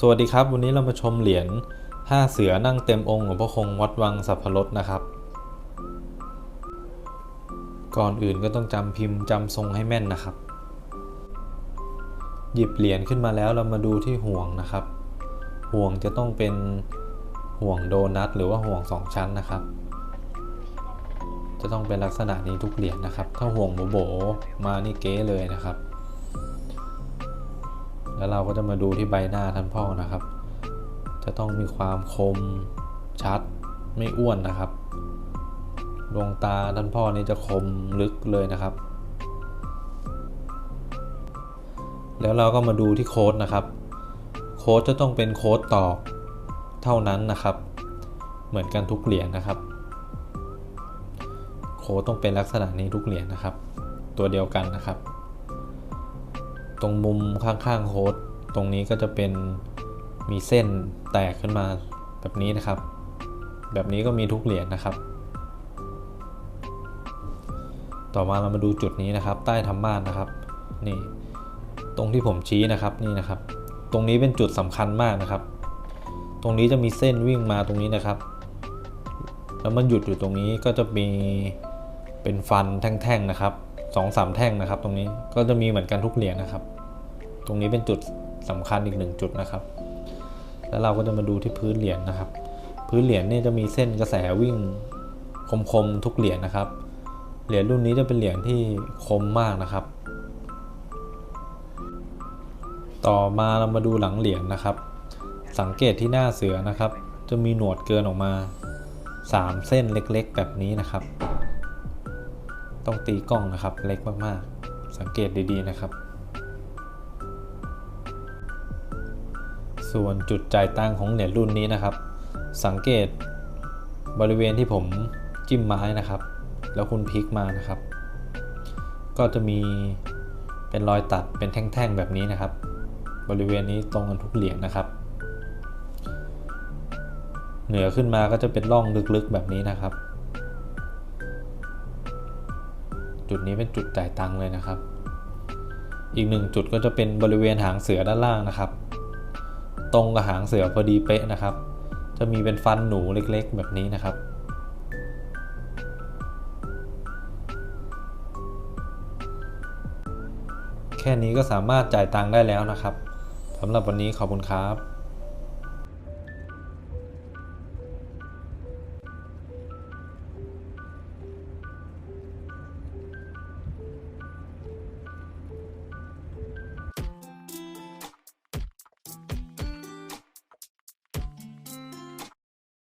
สวัสดีครับ วันนี้เรามาชมเหรียญ5เสือนั่งเต็มองค์หลวงพ่อคงวัดวังสัพพรสนะครับ ก่อนอื่นก็ต้องจำพิมพ์จำทรงให้แม่นนะครับ หยิบเหรียญขึ้นมาแล้วเรามาดูที่ห่วงนะครับ ห่วงจะต้องเป็นห่วงโดนัทหรือว่าห่วงสองชั้นนะครับ จะต้องเป็นลักษณะนี้ทุกเหรียญนะครับ ถ้าห่วงโบๆมานี่เก๊เลยนะครับ แล้วเราก็จะมาดูที่ใบหน้าท่านพ่อนะครับ จะต้องมีความคมชัดไม่อ้วนนะครับ ดวงตาท่านพ่อนี่จะคมลึกเลยนะครับ แล้วเราก็มาดูที่โค้ดนะครับ โค้ดจะต้องเป็นโค้ดตอกเท่านั้นนะครับ เหมือนกันทุกเหรียญนะครับ โค้ดต้องเป็นลักษณะนี้ทุกเหรียญนะครับ ตัวเดียวกันนะครับ ตรงมุมข้างๆโค้ดตรงนี้ก็จะเป็นมีเส้นแตกขึ้นมาแบบนี้นะครับ แบบนี้ก็มีทุกเหรียญนะครับ ต่อมาเรามาดูจุดนี้นะครับ ใต้ธรรมาสนะครับ นี่ ตรงที่ผมชี้นะครับนี่นะครับ ตรงนี้เป็นจุดสำคัญมากนะครับ ตรงนี้จะมีเส้นวิ่งมาตรงนี้นะครับ แล้วมันหยุดอยู่ตรงนี้ก็จะมีเป็นฟันแท่งๆนะครับ สองสามแท่งนะครับ ตรงนี้ก็จะมีเหมือนกันทุกเหรียญนะครับ ตรงนี้เป็นจุดสำคัญอีกหนึ่งจุดนะครับ แล้วเราก็จะมาดูที่พื้นเหรียญนะครับ พื้นเหรียญนี่จะมีเส้นกระแสวิ่งคมๆทุกเหรียญนะครับ เหรียญรุ่นนี้จะเป็นเหรียญที่คมมากนะครับ ต่อมาเรามาดูหลังเหรียญนะครับ สังเกตที่หน้าเสือนะครับ จะมีหนวดเกินออกมา 3 เส้นเล็กๆ แบบนี้นะครับ ต้องตีกล้องนะครับ เล็กมากๆ สังเกตดีๆนะครับ ส่วนจุดจ่ายตังของเหรียญรุ่นนี้นะครับ สังเกตบริเวณที่ผมจิ้มไม้นะครับ แล้วคุณพลิกมานะครับ ก็จะมีเป็นรอยตัดเป็นแท่งๆแบบนี้นะครับ บริเวณนี้ตรงกันทุกเหรียญนะครับ เหนือขึ้นมาก็จะเป็นร่องลึกๆแบบนี้นะครับ จุดนี้เป็นจุดจ่ายตังค์เลยนะครับ อีกหนึ่งจุดก็จะเป็นบริเวณหางเสือด้านล่างนะครับ ตรงกับหางเสือพอดีเป๊ะนะครับ จะมีเป็นฟันหนูเล็กๆ แบบนี้นะครับ แค่นี้ก็สามารถจ่ายตังค์ได้แล้วนะครับสำหรับวันนี้ขอบคุณครับ